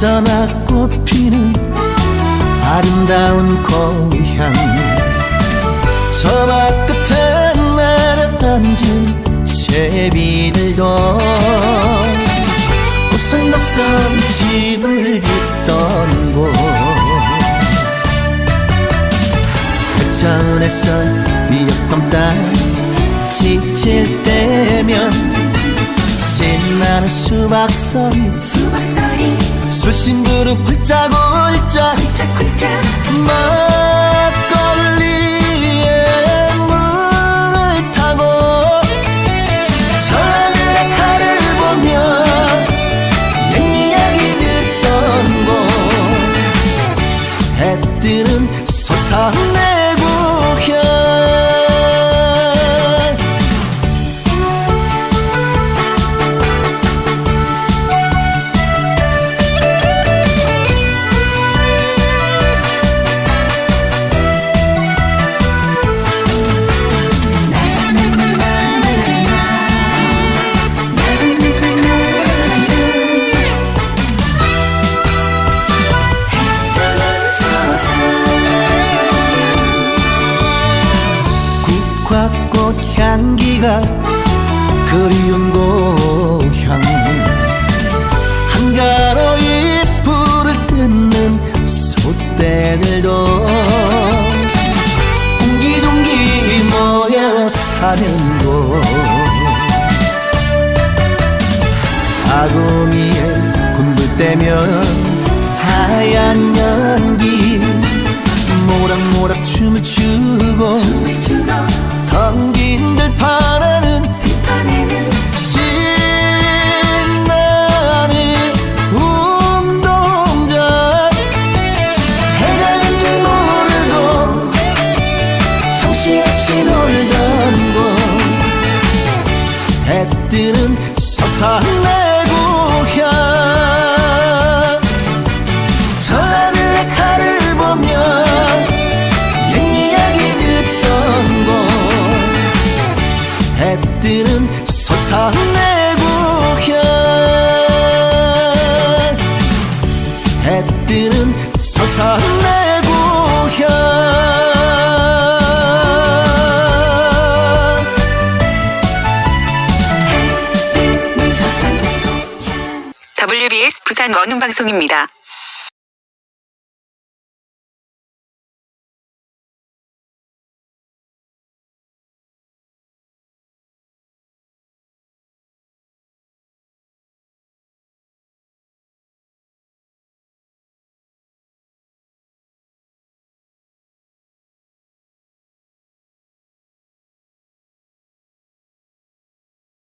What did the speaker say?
부서나 꽃피는 아름다운 고향. 저막 끝에 내려앉은 제비들도 우성우성 집을 짓던 곳. 백천에서 미역밤 따 지칠 때면 신 나는 수박 소리 수박 소리 수신그룹 훌짝훌짝 짝짝짝 막 향기가 그리운 고향. 한가로이 불을 뜯는 소떼들도 옹기종기 모여 사는 곳. 아구미에 군불 떼면 하얀 연기 모락모락 춤을 추고 뜨는 서산 내 고향. 저 하늘의 달을 보며 옛 이야기 듣던 곳 해 뜨는 솟아내 고향. 해 뜨는 솟아내 WBS 부산 원흥방송입니다.